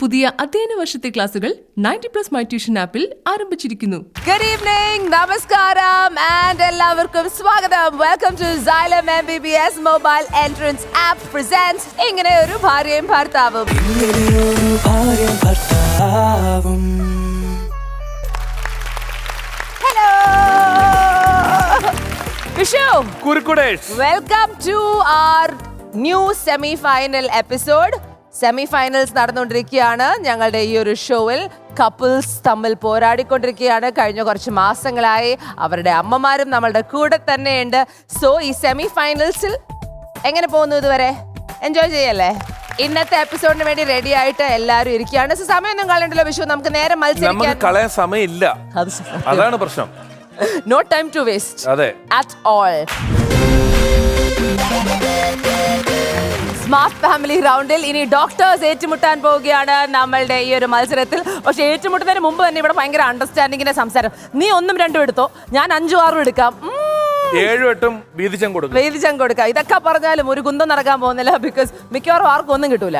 പുതിയ അധ്യയന വർഷത്തെ ക്ലാസുകൾ നയന്റി പ്ലസ് മൈ ട്യൂഷൻ ആപ്പിൽ ആരംഭിച്ചിരിക്കുന്നു. ഗുഡ് ഈവനിംഗ് നമസ്കാരം ആൻഡ് എല്ലാവർക്കും സ്വാഗതം. Welcome to Xylem M B B S mobile entrance app presents ഇങ്ങനെ ഒരു ഭാര്യയും ഭർത്താവും. ഇങ്ങനെയൊരു ഭാര്യ ഭർത്താവും. Hello Vishu welcome to our new semi final episode semi finals നടന്നുകൊണ്ടിരിക്കുകയാണ്. ഞങ്ങളുടെ ഈ ഒരു ഷോയിൽ കപ്പിൾസ് തമ്മിൽ പോരാടിക്കൊണ്ടിരിക്കുകയാണ്. കഴിഞ്ഞ കുറച്ച് മാസങ്ങളായി അവരുടെ അമ്മമാരും നമ്മളുടെ കൂടെ തന്നെയുണ്ട്. സോ ഈ സെമി ഫൈനൽസിൽ എങ്ങനെ പോകുന്നു ഇതുവരെ? എൻജോയ് ചെയ്യല്ലേ? ഇന്നത്തെ എപ്പിസോഡിന് വേണ്ടി റെഡി ആയിട്ട് എല്ലാവരും ഇരിക്കുകയാണ്. സമയമൊന്നും കളയണ്ടല്ലോ വിഷു. നമുക്ക് നേരെ മത്സരിക്കാൻ സമയമില്ല. അതാണ് പ്രശ്നം. നോ ടൈം ടു വേസ്റ്റ് അതെ. ഓൾ. സ്മാർട്ട് ഫാമിലി റൗണ്ടിൽ ഇനി ഡോക്ടേഴ്സ് ഏറ്റുമുട്ടാൻ പോവുകയാണ് നമ്മളുടെ ഈ ഒരു മത്സരത്തിൽ. പക്ഷേ ഏറ്റുമുട്ടുന്നതിന് മുമ്പ് തന്നെ ഇവിടെ ഭയങ്കര അണ്ടർസ്റ്റാൻഡിങ്ങിന്റെ സംസാരം. നീ ഒന്നും രണ്ടും എടുത്തോ? ഞാൻ അഞ്ചും ആറും എടുക്കാം. ഉം, ഏഴും എട്ടും വീതിച്ചം കൊടുക്കും. ഇതൊക്കെ പറഞ്ഞാലും ഒരു കുന്തം നടക്കാൻ പോകുന്നില്ല ബിക്കോസ് മിക്കവാറും ആർക്കും ഒന്നും കിട്ടൂല.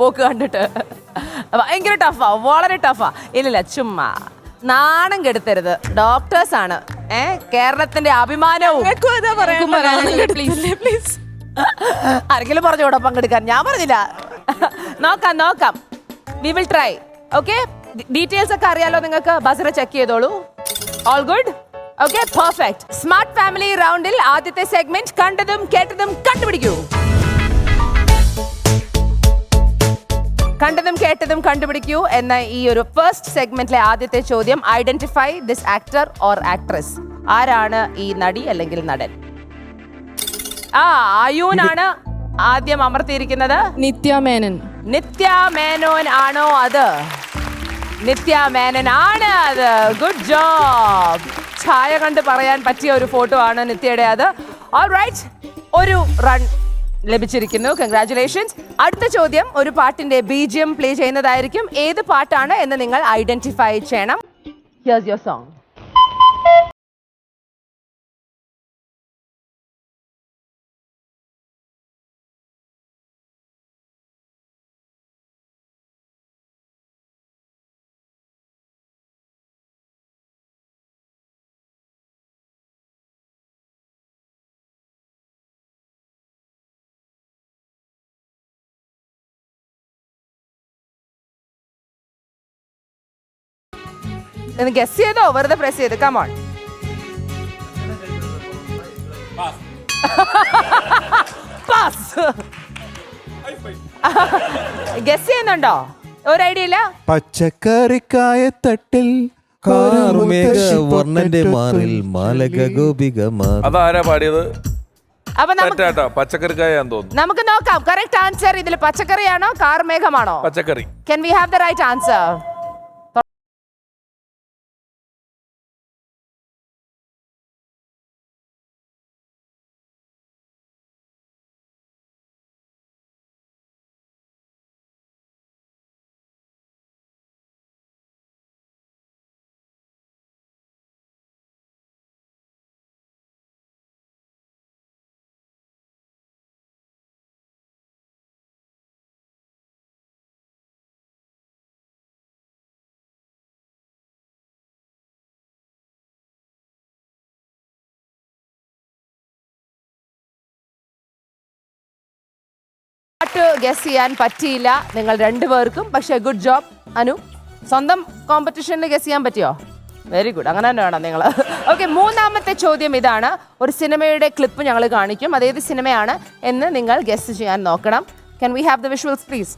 പോക്ക് കണ്ടിട്ട്. ഭയങ്കര ടഫാ വളരെ ടഫാ ഇല്ലില്ല ചുമ്മാ. നാണം കെടുത്തരുത്. ഡോക്ടേഴ്സ് ആണ്. ഏ കേരളത്തിന്റെ അഭിമാനവും. ആരെങ്കിലും പറഞ്ഞോടോ പങ്കെടുക്കാൻ? ഞാൻ പറഞ്ഞില്ല. നോക്കാം നോക്കാം. We will try okay details ഒക്കെ അറിയാലോ നിങ്ങൾക്ക്? ബസറ ചെക്ക് ചെയ്തോളൂ. All good okay perfect smart family റൗണ്ടിൽ ആദ്യത്തെ സെഗ്മെന്റ് കണ്ടതും കേട്ടതും കണ്ടുപിടിക്കൂ. കണ്ടതും കേട്ടതും കണ്ടുപിടിക്കൂ എന്ന ഈ ഒരു ഫസ്റ്റ് സെഗ്മെന്റിലെ ആദ്യത്തെ ചോദ്യം identify this actor or actress ആരാണ് ഈ നടി അല്ലെങ്കിൽ നടൻ? ആ ആയൂനാണ് ആദ്യം അമർത്തിയിരിക്കുന്നത്. നിത്യ മേനൻ നിത്യ മേനോൻ ആണോ അത്? നിത്യ മേനൻ ആണ് അത്. ഗുഡ് ജോബ് ഛായ കണ്ട് പറയാൻ പറ്റിയ ഒരു ഫോട്ടോ ആണ് നിത്യയുടെ അത്. റൈറ്റ് ഒരു റൺ ലഭിച്ചിരിക്കുന്നു. കൺഗ്രാറ്റുലേഷൻസ് അടുത്ത ചോദ്യം ഒരു പാട്ടിന്റെ ബീജിയം പ്ലേ ചെയ്യുന്നതായിരിക്കും. ഏത് പാട്ടാണ് എന്ന് നിങ്ങൾ ഐഡന്റിഫൈ ചെയ്യണം. ഹിയേഴ്സ് യുവർ സോങ് എന്ന് ഗസ് ചെയ്തോ വെറുതെ പ്രസ് ചെയ്ത്. കമോൺ പാസ് ഗസ് ചെയ്യുന്നുണ്ടോ? ഒരു ഐഡിയ ഇല്ല? പച്ചക്കറിക്കായ തട്ടിൽ വർണന്റെ മാറിൽ മാലക ഗോപികമാർ അതാരാ പാടിയത്? അപ്പൊ നമുക്ക് തെറ്റാട്ടോ. പച്ചക്കറിക്കായാന്ന് തോന്നുന്നു. നമുക്ക് നോക്കാം. കറക്റ്റ് ആൻസർ ഇതിൽ പച്ചക്കറിയാണോ? കാർമേഘമാണോ പച്ചക്കറി. Can we have the right answer പാട്ട് ഗസ് ചെയ്യാൻ പറ്റിയില്ല. നിങ്ങൾ രണ്ടുപേർക്കും പക്ഷേ ഗുഡ് ജോബ് അനു സ്വന്തം കോമ്പറ്റീഷനിൽ ഗസ് ചെയ്യാൻ പറ്റിയോ? വെരി ഗുഡ് അങ്ങനെ തന്നെ വേണം നിങ്ങൾ ഓക്കെ മൂന്നാമത്തെ ചോദ്യം ഇതാണ്. ഒരു സിനിമയുടെ ക്ലിപ്പ് ഞങ്ങൾ കാണിക്കും. അതേത് സിനിമയാണ് എന്ന് നിങ്ങൾ ഗസ് ചെയ്യാൻ നോക്കണം. Can we have the visuals please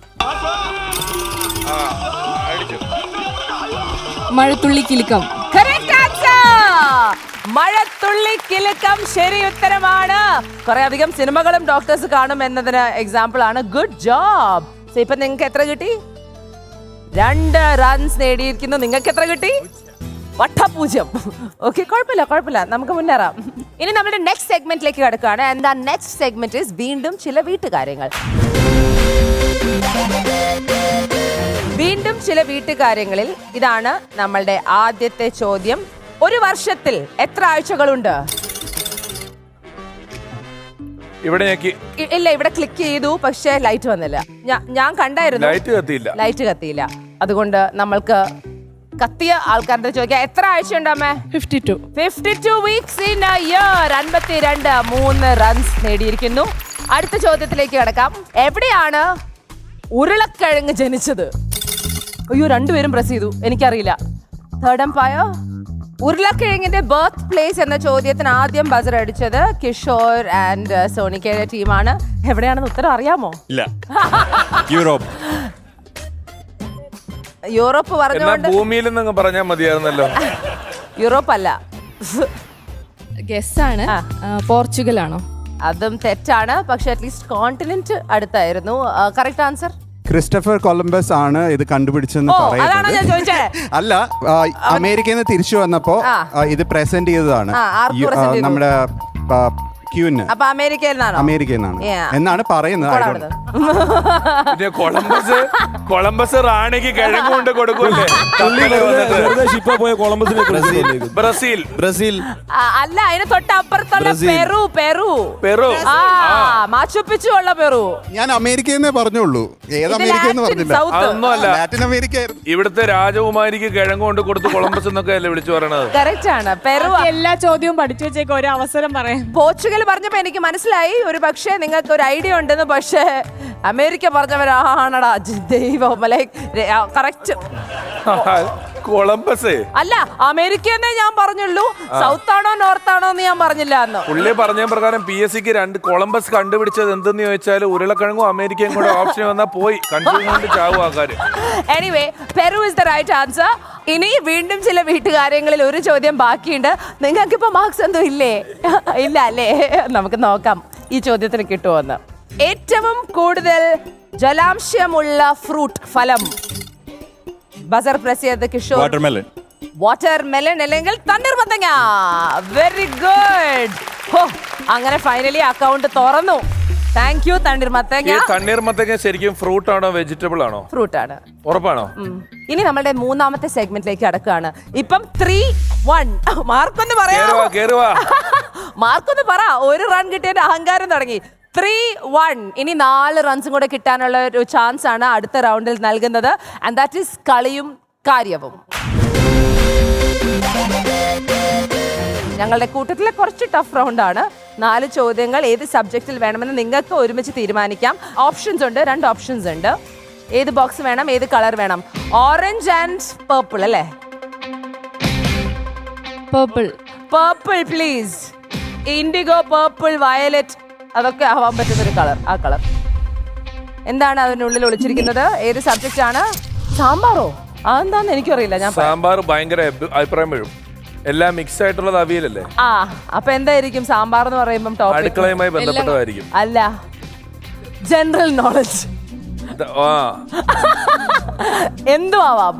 Mazhathulli Kilukkam. Correct answer മഴത്തുള്ളി കിലുക്കം ശരി ഉത്തരമാണ്. കുറെ അധികം സിനിമകളും ഡോക്ടേഴ്സ് കാണും എന്നതിന് എക്സാമ്പിൾ ആണ്. ഗുഡ് ജോബ് ഇപ്പൊ നിങ്ങൾക്ക് എത്ര കിട്ടി? രണ്ട് റൺസ് നേടിയിരിക്കുന്നു. നിങ്ങൾക്ക് എത്ര കിട്ടി? വട്ടപൂജ്യം. ഓക്കെ കുഴപ്പമില്ല കുഴപ്പമില്ല. നമുക്ക് മുന്നേറാം. ഇനി നമ്മുടെ നെക്സ്റ്റ് സെഗ്മെന്റിലേക്ക് കിടക്കുകയാണ്. എന്താ നെക്സ്റ്റ് സെഗ്മെന്റ് ഇസ് വീണ്ടും ചില വീട്ടുകാര്യങ്ങൾ. വീണ്ടും ചില വീട്ടുകാര്യങ്ങളിൽ ഇതാണ് നമ്മളുടെ ആദ്യത്തെ ചോദ്യം. ഒരു വർഷത്തിൽ എത്ര ആഴ്ചകളുണ്ട്? ഇവിടെ ഞെക്കി ഇല്ല ഇവിടെ ക്ലിക്ക് ചെയ്തു പക്ഷേ ലൈറ്റ് വന്നില്ല. ഞാൻ കണ്ടായിരുന്നു. ലൈറ്റ് കത്തിയില്ല. ലൈറ്റ് കത്തിയില്ല. അതുകൊണ്ട് നമ്മൾക്ക് കത്തിയ ആൾക്കാരുടെ ചോദിക്കാം. എത്ര ആഴ്ച ഉണ്ടമ്മേ fifty two fifty two weeks in year അൻപത്തിരണ്ട് മൂന്ന് റൺസ് നേടിയിരിക്കുന്നു. അടുത്ത ചോദ്യത്തിലേക്ക് കിടക്കാം. എവിടെയാണ് ഉരുളക്കിഴങ്ങ് ജനിച്ചത്? അയ്യോ രണ്ടുപേരും പ്രസ് ചെയ്തു. എനിക്കറിയില്ല. തേർഡ് എംപയർ ഉരുളക്കിഴങ്ങിന്റെ ബർത്ത് പ്ലേസ് എന്ന ചോദ്യത്തിന് ആദ്യം ബസർ അടിച്ചത് കിഷോർ ആൻഡ് സോണിക്കയുടെ ടീമാണ് എവിടെയാണെന്ന് ഉത്തരം അറിയാമോ? ഇല്ല. യൂറോപ്പ്. യൂറോപ്പ് പറഞ്ഞുകൊണ്ട് ഭൂമിയിൽ നിന്ന് പറഞ്ഞാൽ മതിയായിരുന്നല്ലോ യൂറോപ്പ് അല്ല ഗസ്സാണ്. പോർച്ചുഗൽ ആണോ അതും തെറ്റാണ്. പക്ഷെ അറ്റ്ലീസ്റ്റ് കോണ്ടിനെന്റ് അടുത്തായിരുന്നു. കറക്റ്റ് ആൻസർ ക്രിസ്റ്റഫർ കൊളംബസ് ആണ് ഇത് കണ്ടുപിടിച്ചെന്ന് ഓ അതാണോ ഞാൻ പറയുന്നത് അല്ല ആ, അമേരിക്കയിൽ നിന്ന് തിരിച്ചു വന്നപ്പോ ആ. ഇത് പ്രസന്റ് ചെയ്തതാണ് ആ, ആർക്ക് യു- ആ, present ചെയ്തു? നമ്മുടെ ക്യൂന് അപ്പൊ അമേരിക്കയിൽ നിന്നാണോ? അമേരിക്കയിൽ നിന്നാണ്. Yeah. എന്നാണ് പറയുന്നത്. I don't പിന്നെ കൊളംബസ് കൊളംബസ് റാണിക്ക് കിഴങ്ങ് കൊണ്ട് വന്നിട്ട്. ഷിപ്പ പോയ കൊളംബസിനെ ബ്രസീൽ. ബ്രസീൽ. ആ, അല്ല അതിന് തൊട്ടപ്പുറത്തുള്ള ബ്രസീൽ. Peru Peru. പെറു. ആ മാച്ചുപ്പിച്ചു ഉള്ള പെറു. ഞാൻ അമേരിക്കയിൽ നിന്നേ പറഞ്ഞുള്ളൂ. ഏത് അമേരിക്ക എന്ന് പറഞ്ഞില്ല. സൗത്ത് അതൊന്നും ലാറ്റിൻ അമേരിക്ക ആയിരുന്നു ഇവിടുത്തെ രാജകുമാരിക്ക് കിഴങ്ങ് കൊണ്ട് കൊടുത്ത് കൊളംബസ് എന്നൊക്കെ അല്ലേ വിളിച്ചു പറയണത്? കറക്റ്റ് ആണ്. പെറു എല്ലാ ചോദ്യവും പഠിച്ചു വെച്ചേക്ക് ഒരു അവസരം പറയാം. പോർച്ചുഗൽ പറഞ്ഞപ്പോ എനിക്ക് മനസ്സിലായി. ഒരു പക്ഷേ നിങ്ങൾക്ക് ഒരു ഐഡിയ ഉണ്ടെന്ന് പക്ഷേ അമേരിക്ക പറഞ്ഞവരാണടാ ദൈവം കറക്റ്റ് കൊളംബസ്. അല്ല അമേരിക്ക എന്നേ ഞാൻ പറഞ്ഞുള്ളൂ. സൗത്ത് ആണോ നോർത്ത് ആണോ എന്ന് ഞാൻ പറഞ്ഞില്ല എന്ന് പുള്ളി പറഞ്ഞ പ്രകാരം പി എസ് സിക്ക് രണ്ട് കൊളംബസ് കണ്ടുപിടിച്ചത് എന്തെന്ന് ചോദിച്ചാൽ ഉരുളക്കിഴങ്ങും അമേരിക്കയും കൂടെ ഓപ്ഷൻ വന്നാൽ പോയി. കൺഫ്യൂഷൻ കൊണ്ട് ചാവും ആൾക്കാര് anyway Peru is the right answer ഇനി വീണ്ടും ചില വീട്ടുകാര്യങ്ങളിൽ ഒരു ചോദ്യം ബാക്കിയുണ്ട്. നിങ്ങൾക്ക് ഇപ്പൊ മാർക്സ് ഒന്നും ഇല്ലേ? ഇല്ല അല്ലേ? നമുക്ക് നോക്കാം. ഈ ചോദ്യത്തിന് കിട്ടുമെന്ന് ഏറ്റവും കൂടുതൽ ജലാംശമുള്ള ഫ്രൂട്ട് ഫലം. ബസർ പ്രസ് ചെയ്ത് കിഷോർ. വാട്ടർമെലൻ. വാട്ടർ മെലൺ അല്ലെങ്കിൽ തണ്ണീർമത്തങ്ങ വെരി ഗുഡ് ഹോ അങ്ങനെ ഫൈനലി അക്കൗണ്ട് തുറന്നു. താങ്ക് യു ഈ തണ്ണീർമത്തങ്ങ തണ്ണീർമത്തങ്ങ ശരിക്കും ഫ്രൂട്ട് ആണോ വെജിറ്റബിൾ ആണോ? ഫ്രൂട്ട് ആണ്. ഉറപ്പാണോ? ഇനി നമ്മുടെ മൂന്നാമത്തെ സെഗ്മെന്റിലേക്ക് കടക്കുകയാണ് ഇപ്പം ത്രീ വൺ മാർക്കൊന്ന് പറയാമോ? കേറുവാ മാർക്ക് മാർക്കൊന്ന് പറ. ഒരു റൺ കിട്ടിയതിന്റെ അഹങ്കാരം തുടങ്ങി. ത്രീ വൺ ഇനി നാല് റൺസും കൂടെ കിട്ടാനുള്ള ഒരു ചാൻസ് ആണ് അടുത്ത റൗണ്ടിൽ നൽകുന്നത്. ആൻഡ് ദാറ്റ് ഈസ് കളിയും കാര്യവും. ഞങ്ങളുടെ കൂട്ടത്തിലെ കുറച്ച് ടഫ് റൗണ്ടാണ് നാല് ചോദ്യങ്ങൾ ഏത് സബ്ജക്റ്റിൽ വേണമെന്ന് നിങ്ങൾക്ക് ഒരുമിച്ച് തീരുമാനിക്കാം. ഓപ്ഷൻസ് ഉണ്ട് രണ്ട് ഓപ്ഷൻസ് ഉണ്ട്. ഏത് ബോക്സ് വേണം ഏത് കളർ വേണം? ഓറഞ്ച് ആൻഡ് പേർപ്പിൾ അല്ലേ? Purple purple please indigo purple violet അതൊക്കെ ആവാൻ പറ്റുന്ന ഒരു കളർ ആ കളർ. എന്താണ് അതിനുള്ളിൽ ഒളിച്ചിരിക്കുന്നത്? ഏത് സബ്ജക്റ്റ് ആണ്? സാമ്പാറോ? അതെന്താന്ന് എനിക്കറിയില്ല ഞാൻ സാമ്പാർ ഭയങ്കര അഭിപ്രായം വരും. എല്ലാം മിക്സ് ആയിട്ടുള്ളത് അവിയലല്ലേ? ആ അപ്പൊ എന്തായിരിക്കും സാമ്പാർ എന്ന് പറയുമ്പോൾ അടുക്കളയുമായി ബന്ധപ്പെട്ടതായിരിക്കും. അല്ല ജനറൽ നോളജ് എന്തും ആവാം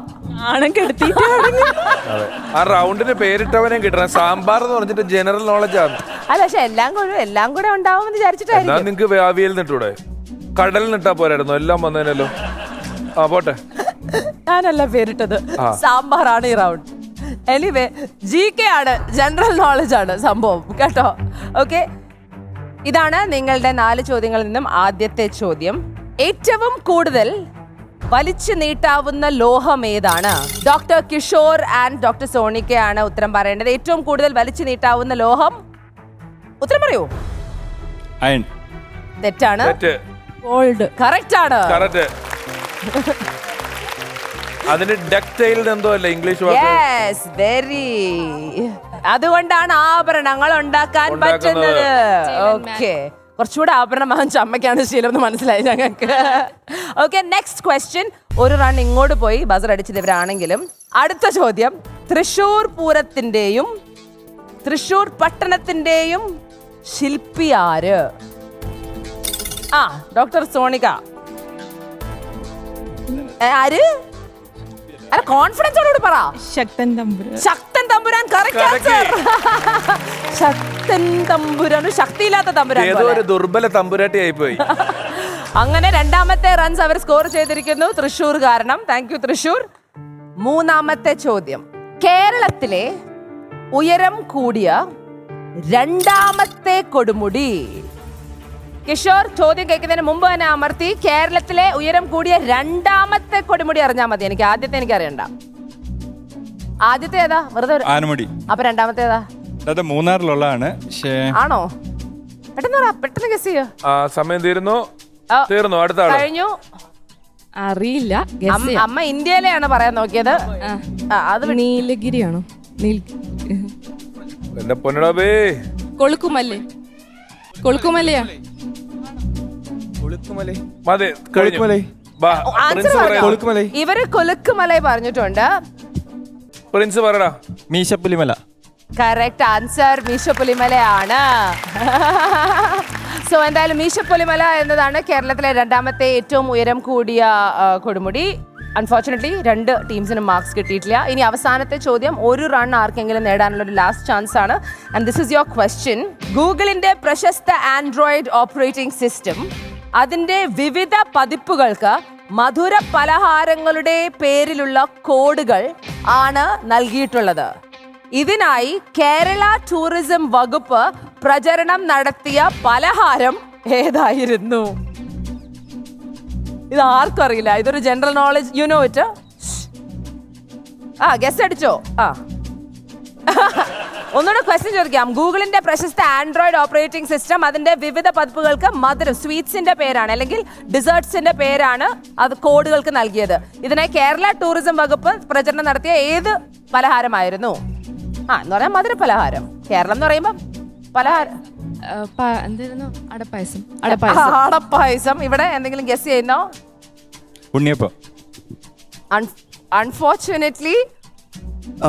കെടുത്തിട്ട് ആ റൗണ്ടിന് പേരിട്ടവനെ കിട്ടണം. സാമ്പാർ എന്ന് പറഞ്ഞിട്ട് ജനറൽ നോളജ് ആണ്. അല്ല പക്ഷെ എല്ലാം കൂടെ എല്ലാം കൂടെ ഉണ്ടാവുമെന്ന് എന്നാ വിചാരിച്ചിട്ടായിരിക്കും നിങ്ങക്ക് വ്യാവിയിൽ നിട്ടൂടെ കടലിൽ നിട്ടാ പോരായിരുന്നു എല്ലാം വന്നതിനല്ലോ. ആ പോട്ടെ. ഞാനല്ല പേരിട്ടത്. സാമ്പാറാണ് ഈ റൗണ്ട് എനിവേ ജി കെ ആണ്. ജനറൽ നോളജ് ആണ് സംഭവം. കേട്ടോ? ഓക്കെ ഇതാണ് നിങ്ങളുടെ നാല് ചോദ്യങ്ങളിൽ നിന്നും ആദ്യത്തെ ചോദ്യം. ഏറ്റവും കൂടുതൽ വലിച്ചു നീട്ടാവുന്ന ലോഹം ഏതാണ്? ഡോക്ടർ കിഷോർ ആൻഡ് ഡോക്ടർ സോണിക്കയാണ് ഉത്തരം പറയേണ്ടത്. ഏറ്റവും കൂടുതൽ വലിച്ചു നീട്ടാവുന്ന ലോഹം? ഉത്തരം പറയൂ. അയൺ. തെറ്റാണ്. തെറ്റ്. ഗോൾഡ് കറക്റ്റ് ആണ്. കറക്റ്റ് അതിന് ഡക്ടൈൽ എന്തോ അല്ലേ ഇംഗ്ലീഷ് യെസ് വെരി അതുകൊണ്ടാണ് ആഭരണങ്ങൾ ഉണ്ടാക്കാൻ പറ്റുന്നത്. ഓക്കെ കുറച്ചുകൂടെ ആഭരണം വാങ്ങിച്ച അമ്മയ്ക്കാണ് ശീലം എന്ന് മനസ്സിലായി ഞങ്ങൾക്ക്. ഓക്കെ നെക്സ്റ്റ് ക്വസ്റ്റ്യൻ ഒരു റൺ ഇങ്ങോട്ട് പോയി ബസർ അടിച്ചത് ഇവരാണെങ്കിലും. അടുത്ത ചോദ്യം. തൃശൂർ പൂരത്തിന്റെയും തൃശൂർ പട്ടണത്തിന്റെയും ശില്പി ആര്? ആ ഡോക്ടർ സോണിക. ആര്? അല്ല കോൺഫിഡൻസോടുകൂടി പറ. ശക്തൻ തമ്പുരാൻ. Sakthan Thampuran correct answer. ശക്തൻ തമ്പുരാൻ ശക്തിയില്ലാത്ത തമ്പുരാൻ ഏതോ പോലെ. ഒരു ദുർബല തമ്പുരാട്ടി ആയിപ്പോയി. അങ്ങനെ രണ്ടാമത്തെ റൺസ് അവർ സ്കോർ ചെയ്തിരിക്കുന്നു. തൃശൂർ കാരണം. താങ്ക് യു തൃശൂർ മൂന്നാമത്തെ ചോദ്യം. കേരളത്തിലെ ഉയരം കൂടിയ രണ്ടാമത്തെ കൊടുമുടി. കിഷോർ ചോദ്യം കേൾക്കുന്നതിന് മുമ്പ് തന്നെ അമർത്തി കേരളത്തിലെ ഉയരം കൂടിയ രണ്ടാമത്തെ കൊടുമുടി അറിഞ്ഞാൽ മതി. എനിക്ക് ആദ്യത്തെ എനിക്ക് അറിയണ്ട. ആദ്യത്തെ ഏതാ? വെറുതെ ഒരു- ആനമുടി. അപ്പൊ രണ്ടാമത്തെ ഏതാ? അത് മൂന്നാറിലുള്ളതാണ്. പക്ഷേ ആണോ? പെട്ടെന്ന് പറ പെട്ടെന്ന് ഗസ് ചെയ്യോ. ആ സമയം തീരുന്നു. ആ, തീർന്നു. അടുത്ത ആൾ. കഴിഞ്ഞു. അറിയില്ല. guess അമ്മ- ചെയ്യാം. അമ്മ ഇന്ത്യയിലെയാണ് പറയാൻ നോക്കിയത്. ആ, അത്. നീലഗിരിയാണോ? നീൽ എന്റെ പൊന്നടബേ കൊളുക്കുമല്ലേ? കൊളുക്കുമല്ലയാ? മതി കഴിഞ്ഞു. ബാ, ആൻസർ പ്രിൻസ് പറഞ്ഞോ? പറയാ ഇവർ കൊലുക്കുമലൈ പറഞ്ഞിട്ടുണ്ട്. പ്രിൻസ് പറടാ മീശപ്പുലിമല. കറക്റ്റ് ആൻസർ മീശപ്പുലിമലയാണ്. സോ എന്തായാലും മീശപ്പുലിമല എന്നതാണ് കേരളത്തിലെ രണ്ടാമത്തെ ഏറ്റവും ഉയരം കൂടിയ ആ, കൊടുമുടി. അൺഫോർച്ചുനേറ്റ്ലി രണ്ട് ടീംസിനും മാർക്സ് കിട്ടിയിട്ടില്ല. ഇനി അവസാനത്തെ ചോദ്യം ഒരു റൺ ആർക്കെങ്കിലും നേടാനുള്ള ഒരു ലാസ്റ്റ് ചാൻസ് ആണ്. And this is your question ഗൂഗിളിന്റെ പ്രശസ്ത ആൻഡ്രോയിഡ് ഓപ്പറേറ്റിംഗ് സിസ്റ്റം അതിന്റെ വിവിധ പതിപ്പുകൾക്ക് മധുര പലഹാരങ്ങളുടെ പേരിലുള്ള കോഡുകൾ ആണ് നൽകിയിട്ടുള്ളത്. ഇതിനായി കേരള ടൂറിസം വകുപ്പ് പ്രചരണം നടത്തിയ പലഹാരം ഏതായിരുന്നു? ഇത് ആർക്കും അറിയില്ല ഇതൊരു general knowledge you know it ആ ഗസ് അടിച്ചോ? ആ. ഒന്നുകൂടെ ക്വസ്റ്റ്യൻ ചോദിക്കാം. ഗൂഗിളിന്റെ പ്രശസ്ത ആൻഡ്രോയിഡ് ഓപ്പറേറ്റിംഗ് സിസ്റ്റം അതിന്റെ വിവിധ പതിപ്പുകൾക്ക് മധുരം സ്വീറ്റ്സിന്റെ പേരാണ് അല്ലെങ്കിൽ ഡിസേർട്സിന്റെ പേരാണ് അത് കോഡുകൾക്ക് നൽകിയത്. ഇതിനായി കേരള ടൂറിസം വകുപ്പ് പ്രചരണം നടത്തിയ ഏത് പലഹാരമായിരുന്നു? ആ എന്ന് പറയാം മധുര പലഹാരം കേരളം എന്ന് പറയുമ്പോൾ പലഹാരം എന്തായിരുന്നു അടപ്പായസം. അടപ്പായസം. അടപ്പായസം. ഇവിടെ എന്തെങ്കിലും ഗസ് ചെയ്യുന്നോ? ഉണ്ണിയപ്പം. അൺഫോർച്ചുനേറ്റ്ലി ആ,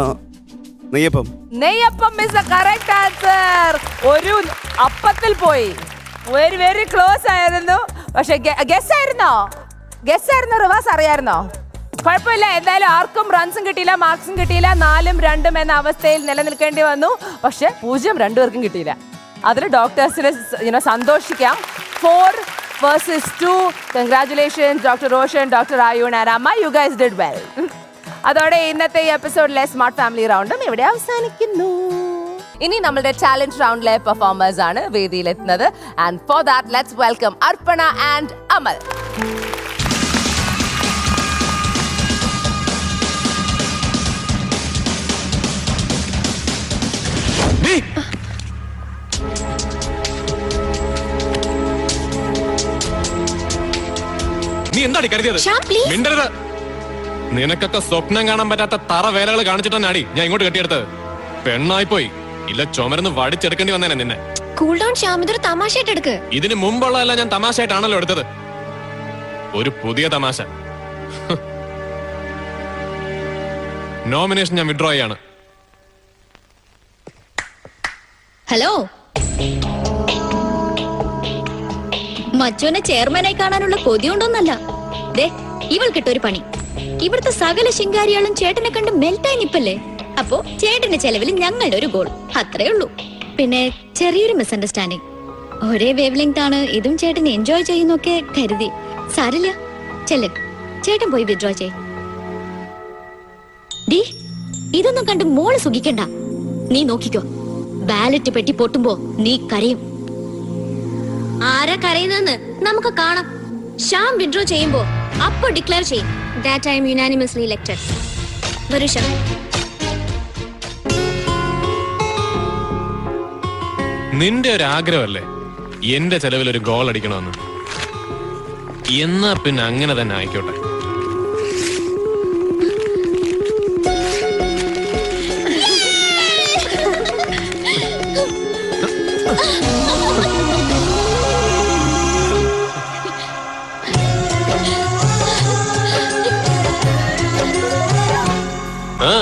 neyyappam. Neyyappam is correct answer ഒരു അപ്പത്തിൽ പോയി. വെരി വെരി ക്ലോസ് ആയിരുന്നു. പക്ഷെ ഗസ് ആയിരുന്നോ? ഗസ് ആയിരുന്നോ? റിവേഴ്സ് അറിയായിരുന്നോ? കുഴപ്പമില്ല. എന്തായാലും ആർക്കും റൺസും കിട്ടിയില്ല മാർക്സും കിട്ടിയില്ല. നാലും രണ്ടും എന്ന അവസ്ഥയിൽ നിലനിൽക്കേണ്ടി വന്നു. പക്ഷെ പൂജ്യം രണ്ടു രണ്ടുപേർക്കും കിട്ടിയില്ല. അതിൽ ഡോക്ടേഴ്സിനെ you know സന്തോഷിക്കാം. Four versus two congratulation doctor Roshan doctor Ayun and you guys did well അതോടെ ഇന്നത്തെ ഈ എപ്പിസോഡിലെ സ്മാർട്ട് ഫാമിലി റൗണ്ടും ഇവിടെ അവസാനിക്കുന്നു. ഇനി നമ്മുടെ ടാലന്റ് റൗണ്ടിലെ പെർഫോമേഴ്സ് ആണ് വേദിയിലെത്തുന്നത്. And for that let's welcome Arpana and Amal. നീ എന്താണ് കരുതിയത്? മിണ്ടരുത്. നിനക്കൊക്കെ സ്വപ്നം കാണാൻ പറ്റാത്ത തറ വേലകൾ കാണിച്ചിട്ടാണ് ഞാൻ ഇങ്ങോട്ട് കെട്ടിയെടുത്തത്. പെണ്ണായി പോയി ഇല്ല ചുമരുന്ന് വടിച്ചെടുക്കേണ്ടി വന്നേനെ നിന്നെ. കൂൾ ഡൗൺ ശ്യാം ഇതൊരു തമാശയായിട്ട് എടുക്ക്. ഇതിന് മുമ്പുള്ളതല്ല ഞാൻ തമാശയായിട്ടാണല്ലോ എടുത്തത്. ഒരു പുതിയ തമാശ. നോമിനേഷൻ ഞാൻ വിഡ്രോ ചെയ്യാണ്. ഹലോ മച്ചോനെ ചെയർമാനായി കാണാനുള്ള കൊതിയുണ്ടോന്നല്ല. ദേ ഇവൾക്കിട്ടൊരു പണി. ഇവിടുത്തെ സകല ശിങ്കാരികളും ചേട്ടനെ കണ്ട് മെൽറ്റായി നിപ്പല്ലേ? അപ്പോ ചേട്ടന്റെ ചെലവിൽ ഞങ്ങളുടെ ഒരു ഗോൾ അത്രേ ഉള്ളൂ. പിന്നെ ചെറിയൊരു മിസ്അണ്ടർസ്റ്റാൻഡിങ് ഒരേ വേവ് ലെങ്ത് ആണ് ഇതും ചേട്ടൻ എൻജോയ് ചെയ്യുന്നൊക്കെ കരുതി. സാരില്ല ചെല്ല്. ചേട്ടൻ പോയി വിഡ്രോ ചെയ് ഡി ഇതൊന്നും കണ്ട് മോൾ സുഖിക്കണ്ട. നീ നോക്കിക്കോ. ബാലറ്റ് പെട്ടി പൊട്ടുമ്പോ നീ കരയും. ആരാ കരയുന്നെന്ന് നമുക്ക് കാണാം. ശ്യാം വിഡ്രോ ചെയ്യുമ്പോ അപ്പൊ ഡിക്ലെയർ ചെയ്യും. That I'm unanimously Varusha. നിന്റെ ഒരു ആഗ്രഹമല്ലേ? എന്റെ ചെലവിൽ ഒരു ഗോൾ അടിക്കണമെന്ന് എന്നാ പിന്നെ അങ്ങനെ തന്നെ ആയിക്കോട്ടെ. Ah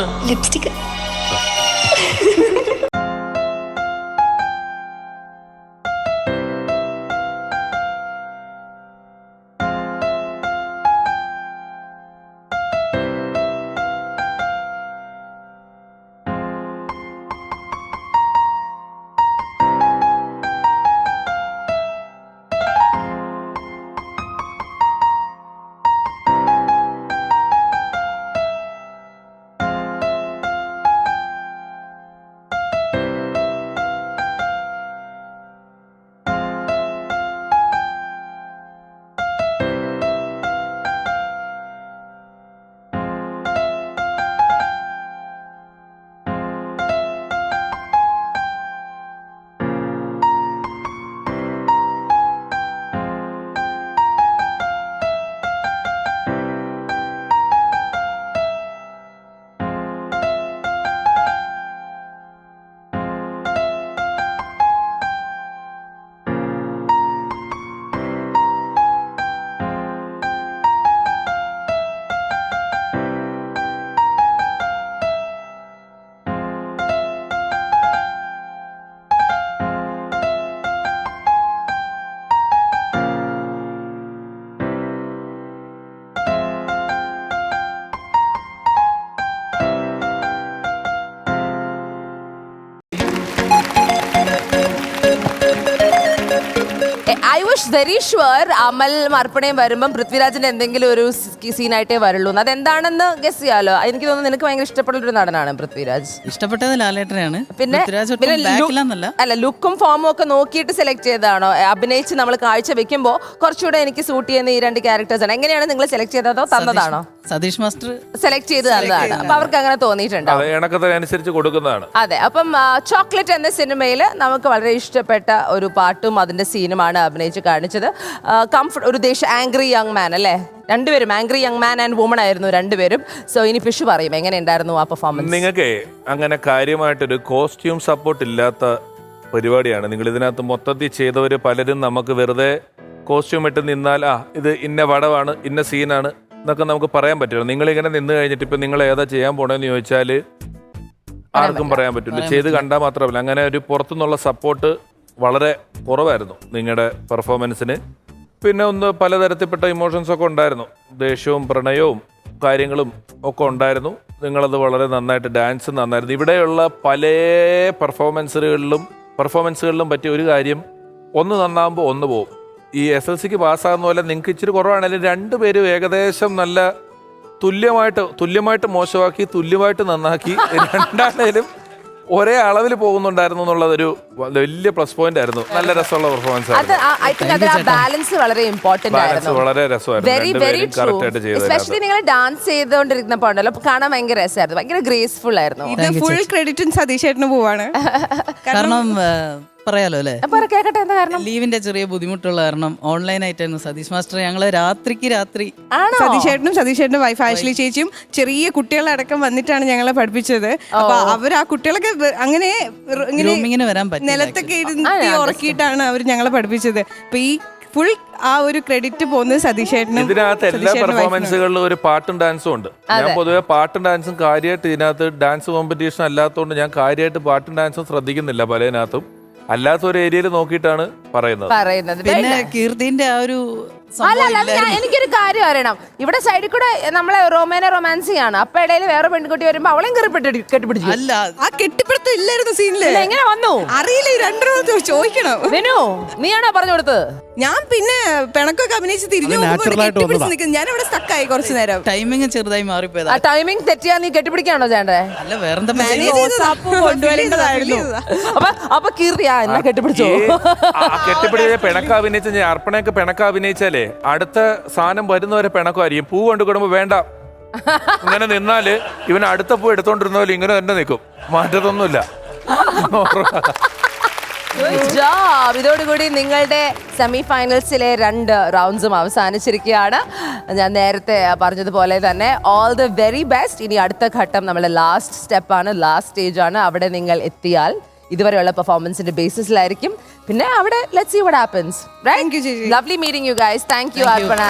I very sure Amal മർപ്പണയും വരുമ്പം പൃഥ്വിരാജിന്റെ എന്തെങ്കിലും ഒരു സീനായിട്ടേ വരുള്ളൂ. എന്ന്. അതെന്താണെന്ന് ഗസ് ചെയ്യാലോ. എനിക്ക് തോന്നുന്നു നിനക്ക് ഭയങ്കര ഇഷ്ടപ്പെട്ട ഒരു നടനാണ് പൃഥ്വിരാജ്. ഇഷ്ടപ്പെട്ടത് ലാലേട്ടനാണ്. പിന്നെ അല്ല ലുക്കും ഫോമും ഒക്കെ നോക്കിയിട്ട് സെലക്ട് ചെയ്തതാണോ? അഭിനയിച്ച് നമ്മൾ കാഴ്ച വെക്കുമ്പോൾ കുറച്ചുകൂടെ എനിക്ക് സൂട്ട് ചെയ്യുന്ന ഈ രണ്ട് ക്യാരക്ടേഴ്സ് ആണ്. എങ്ങനെയാണ് നിങ്ങൾ സെലക്ട് ചെയ്തതോ തന്നതാണോ? സതീഷ് മാസ്റ്റർ സെലക്ട് ചെയ്ത് തന്നതാണ്. അപ്പൊ അവർക്ക് അങ്ങനെ തോന്നിയിട്ടുണ്ടോ? അത് ഇണക്കത്തിനനുസരിച്ച് കൊടുക്കുന്നതാണ്. അതെ അപ്പം ചോക്ലേറ്റ് എന്ന സിനിമയിൽ നമുക്ക് വളരെ ഇഷ്ടപ്പെട്ട ഒരു പാട്ടും അതിന്റെ സീനുമാണ് അഭിനയിച്ച് കാണിച്ചത്. കംഫർട്ട് ഒരു ദേശ ആംഗ്രി യങ് മാൻ അല്ലേ? രണ്ടുപേരും angry young man and woman ആയിരുന്നു രണ്ടുപേരും. സോ ഇനി ഫിഷ് പറയും. എങ്ങനെ ഉണ്ടായിരുന്നു ആ പെർഫോമൻസ് നിങ്ങൾക്ക് അങ്ങനെ കാര്യമായിട്ടൊരു കോസ്റ്റ്യൂം സപ്പോർട്ട് ഇല്ലാത്ത പരിപാടിയാണ്. നിങ്ങൾ ഇതിനകത്ത് മൊത്തത്തിൽ ചെയ്തവർ പലരും നമുക്ക് വെറുതെ കോസ്റ്റ്യൂം ഇട്ട് നിന്നാൽ ആ ഇത് ഇന്ന വടവാണ് ഇന്ന സീനാണ് എന്നൊക്കെ നമുക്ക് പറയാൻ പറ്റില്ല. നിങ്ങളിങ്ങനെ നിന്ന് കഴിഞ്ഞിട്ട് ഇപ്പം നിങ്ങൾ ഏതാ ചെയ്യാൻ പോണേന്ന് ചോദിച്ചാൽ ആർക്കും പറയാൻ പറ്റില്ല. ചെയ്ത് കണ്ടാൽ മാത്രമല്ല. അങ്ങനെ ഒരു പുറത്തുനിന്നുള്ള സപ്പോർട്ട് വളരെ കുറവായിരുന്നു നിങ്ങളുടെ പെർഫോമൻസിന് പിന്നെ ഒന്ന് പലതരത്തിൽപ്പെട്ട ഇമോഷൻസ് ഒക്കെ ഉണ്ടായിരുന്നു. ദേഷ്യവും പ്രണയവും കാര്യങ്ങളും ഒക്കെ ഉണ്ടായിരുന്നു. നിങ്ങളത് വളരെ നന്നായിട്ട് ഡാൻസ് നന്നായിരുന്നു. ഇവിടെയുള്ള പല പെർഫോമൻസുകളിലും പെർഫോമൻസുകളിലും പറ്റിയ ഒരു കാര്യം ഒന്ന് നന്നാകുമ്പോൾ ഒന്ന് പോകും ഈ എസ് എൽ സിക്ക് പാസ്സാകുന്ന പോലെ നിങ്ങൾക്ക് ഇച്ചിരി കുറവാണെങ്കിലും രണ്ടുപേരും ഏകദേശം നല്ല തുല്യമായിട്ട് തുല്യമായിട്ട് മോശമാക്കി തുല്യമായിട്ട് നന്നാക്കി. രണ്ടാണേലും ഒരേ അളവിൽ പോകുന്നുണ്ടായിരുന്നു എന്നുള്ളതൊരു വലിയ പ്ലസ് പോയിന്റ് ആയിരുന്നു. നല്ല രസമുള്ള പെർഫോമൻസ് ആയിരുന്നു. ഐ തിങ്ക് അതിൽ ബാലൻസ് വളരെ ഇമ്പോർട്ടന്റ് ആയിരുന്നു. വളരെ രസമായിരുന്നു. എസ്പെഷ്യലി നിങ്ങൾ ഡാൻസ് ചെയ്തുകൊണ്ടിരുന്നപ്പോ ഉണ്ടല്ലോ കാണാൻ ഭയങ്കര രസമായിരുന്നു. ഭയങ്കര ഗ്രേസ്ഫുൾ ആയിരുന്നു. ഇത് ഫുൾ ക്രെഡിറ്റും സതീഷ് ചേട്ടന് പോവാണ്. കാരണം പറയാലോ അല്ലേ? അപ്പൊ കേക്കട്ടെ എന്താ കാരണം? ലീവിന്റെ ചെറിയ ബുദ്ധിമുട്ടുള്ള കാരണം ഓൺലൈൻ ആയിട്ടായിരുന്നു സതീഷ്. മാസ്റ്റർ ഞങ്ങൾ രാത്രിക്ക് രാത്രി ആണോ? സതീഷേട്ടനും സതീഷേട്ടന്റെ വൈഫ് ആഷ്ലി ചേച്ചിയും ചെറിയ കുട്ടികളടക്കം വന്നിട്ടാണ് ഞങ്ങളെ പഠിപ്പിച്ചത്. അപ്പൊ അവർ ആ കുട്ടികളൊക്കെ വെ- അങ്ങനെ റ് ഇങ്ങനെ വരാൻ പറ്റില്ല നിലത്തൊക്കെ ഇരുന്ന് ഉറക്കിയിട്ടാണ് അവർ ഞങ്ങളെ പഠിപ്പിച്ചത്. അപ്പൊ ഈ ഫുൾ ആ ഒരു ക്രെഡിറ്റ് പോകുന്നത് സതീഷേട്ടനും ഇതിനകത്ത് എല്ലാ സതീഷേട്ടന്റെ. പെർഫോമൻസുകളിലും ഒരു പാട്ടും ഡാൻസും ഉണ്ട്. ഞാൻ പൊതുവെ പാട്ടും ഡാൻസും കാര്യമായിട്ട് ഇതിനകത്ത് ഡാൻസ് കോമ്പറ്റീഷൻ അല്ലാത്തതുകൊണ്ട് ഞാൻ കാര്യമായിട്ട് പാട്ടും ഡാൻസും ശ്രദ്ധിക്കുന്നില്ല പലതിനകത്തും. അല്ലാത്ത ഒരു ഏരിയയിൽ നോക്കിയിട്ടാണ് പറയുന്നത്. പറയുന്നത്. പിന്നെ കീർത്തിന്റെ ആ ഒരു അല്ല അല്ല അത് ഞാൻ എനിക്കൊരു കാര്യം അറിയണം. ഇവിടെ സൈഡിൽ കൂടെ നമ്മളെ റൊമാനെ റൊമാൻസ് ചെയ്യാണ് അപ്പൊ ഇടയിൽ വേറെ പെൺകുട്ടി വരുമ്പോ അവളെയും കയറിപ്പെട്ട് കെട്ടിപ്പിടിച്ചു അല്ല ആ കെട്ടിപ്പിടുത്തം ഇല്ലായിരുന്നു സീനിൽ. എങ്ങനെ വന്നു? അറിയില്ല ഈ രണ്ടെണ്ണം ചോദിക്കണം. വിനു നീയാണോ പറഞ്ഞു കൊടുത്തത്? ഞാൻ പിന്നെ പിണക്കൊക്കെ അഭിനയിച്ച് തിരിഞ്ഞു അത് natural ആയിട്ട് വന്നതാ. നിൽക്കുന്നു. ഞാൻ ഇവിടെ സ്റ്റക്കായി കുറച്ചു നേരം. ടൈമിങ് ചെറുതായി മാറിപ്പോയതാ. ആ ടൈമിംഗ് തെറ്റിയാ നീ കെട്ടിപ്പിടിക്കാണോ ചേണ്ടേ അല്ല വേറെന്താ Manage ചെയ്തതാ. കൊണ്ടുവരേണ്ടതായിരുന്നു. ചെയ്തതാ. അപ്പൊ അപ്പൊ കീർത്തിയാ എന്നാ കെട്ടിപ്പിടിച്ചോ? ഈ ആ കെട്ടിപ്പിടിച്ച പിണക്ക അഭിനയിച്ച ഞാൻ അർപ്പണയൊക്കെ പിണക്ക അഭിനയിച്ചാലേ? അടുത്ത സാധനം വരുന്നവരെ പിണക്കുമായിരിക്കും. പൂ കൊണ്ട് വേണ്ട. ഇങ്ങനെ നിന്നാൽ ഇവൻ അടുത്ത പൂ എടുത്തോണ്ടിരുന്ന പോലെ ഇങ്ങനെ തന്നെ നിൽക്കും മാറ്റത്തൊന്നുമില്ല. ജോബ് ഇതോടുകൂടി നിങ്ങളുടെ സെമി ഫൈനൽസിലെ രണ്ട് റൗണ്ട്സും അവസാനിച്ചിരിക്കുകയാണ്. ഞാൻ നേരത്തെ പറഞ്ഞതുപോലെ തന്നെ ഓൾ ദ വെരി ബെസ്റ്റ് ഇനി അടുത്ത ഘട്ടം നമ്മുടെ ലാസ്റ്റ് സ്റ്റെപ്പാണ് ലാസ്റ്റ് സ്റ്റേജ് ആണ്. അവിടെ നിങ്ങൾ എത്തിയാൽ ഇതുവരെയുള്ള പെർഫോമൻസിന്റെ ബേസിസിലായിരിക്കും പിന്നെ അവിടെ let see what happens Thank you, ചേച്ചി. Lovely meeting you guys thank you Arpana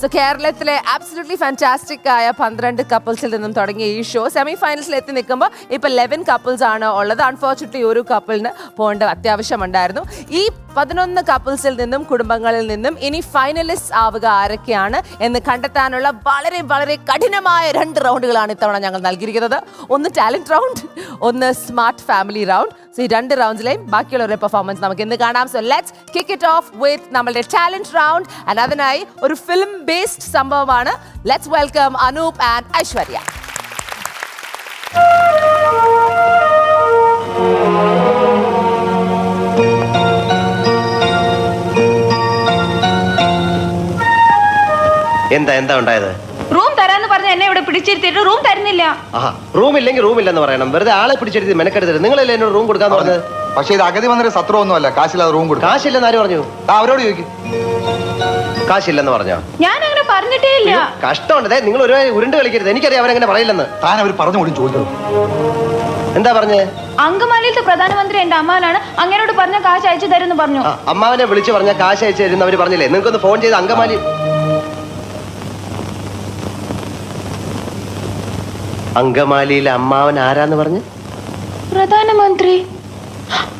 so കേരളത്തിലെ ആബ്സല്യൂട്ട്ലി ഫാന്റാസ്റ്റിക് ആയ പന്ത്രണ്ട് കപ്പിൾസിൽ നിന്നും തുടങ്ങിയ ഈ ഷോ സെമി ഫൈനൽസിൽ എത്തി നിൽക്കുമ്പോൾ ഇപ്പൊ ലെവൻ കപ്പിൾസ് ആണ് ഉള്ളത്. അൺഫോർച്ചുനേറ്റ്ലി ഒരു കപ്പിളിന് പോകേണ്ട അത്യാവശ്യമുണ്ടായിരുന്നു ഈ പതിനൊന്ന് കപ്പിൾസിൽ നിന്നും കുടുംബങ്ങളിൽ നിന്നും ഇനി ഫൈനലിസ്റ്റ് ആവുക ആരൊക്കെയാണ് എന്ന് കണ്ടെത്താനുള്ള വളരെ വളരെ കഠിനമായ രണ്ട് റൗണ്ടുകളാണ് ഇത്തവണ ഞങ്ങൾ നൽകിയിരിക്കുന്നത്. ഒന്ന് ടാലന്റ് റൗണ്ട് ഒന്ന് സ്മാർട്ട് ഫാമിലി റൗണ്ട് സോ ഈ രണ്ട് റൗണ്ട്സിലെയും ബാക്കിയുള്ളവരുടെ പെർഫോമൻസ് നമുക്ക് ഇന്ന് കാണാം. So let's kick it off with നമ്മളുടെ ടാലന്റ് റൗണ്ട് അതിനായി ഒരു ഫിലിം ബേസ്ഡ് സംഭവമാണ്. Let's welcome Anoop and Aishwarya എന്താ എന്താ ഉണ്ടായത്? റൂം തരാന്ന് പറഞ്ഞ എന്നെ ഇവിടെ പിടിച്ചിരുത്തിയിട്ട് റൂം തരുന്നില്ല. റൂം ഇല്ലെങ്കിൽ റൂം ഇല്ലെന്ന് പറയണം. വെറുതെ ആളെ പിടിച്ചെടുത്ത് മെനക്കെടുത്തത് നിങ്ങളല്ലേ എന്നോട് റൂം കൊടുക്കാന്ന് പറഞ്ഞത്? പക്ഷേ ഇത് അഗതി വന്നൊരു സത്രമൊന്നുമല്ല. കാശില്ലാതെ റൂം കൊടുക്കും. കാശില്ലെന്ന് ആര് പറഞ്ഞു? അവരോട് ചോദിക്കും. കാശില്ലെന്ന് പറഞ്ഞോ? ഞാൻ അങ്ങനെ പറഞ്ഞിട്ടേ ഇല്ല. കഷ്ടമുണ്ട്. നിങ്ങൾ ഒരു ഉരുണ്ട് കളിക്കരുത്. എനിക്കറിയാം അവരങ്ങനെ പറയില്ലെന്ന്. താൻ അവർ പറഞ്ഞു കൂടി ചോദിക്കണം എന്താ പറഞ്ഞേ? അങ്കമാലിയിലത്തെ പ്രധാനമന്ത്രി എന്റെ അമ്മാനാണ് അങ്ങനോട് പറഞ്ഞ കാശ് അയച്ചു തരുമെന്ന് പറഞ്ഞു. അമ്മാവനെ വിളിച്ചു പറഞ്ഞ കാശ് അയച്ചു തരുന്ന അവർ പറഞ്ഞില്ലേ? നിങ്ങൾക്കൊന്ന് ഫോൺ ചെയ്ത് അങ്കമാലി അങ്കമാലിയിലെ അമ്മാവൻ ആരാന്ന് പറഞ്ഞു? പ്രധാനമന്ത്രി.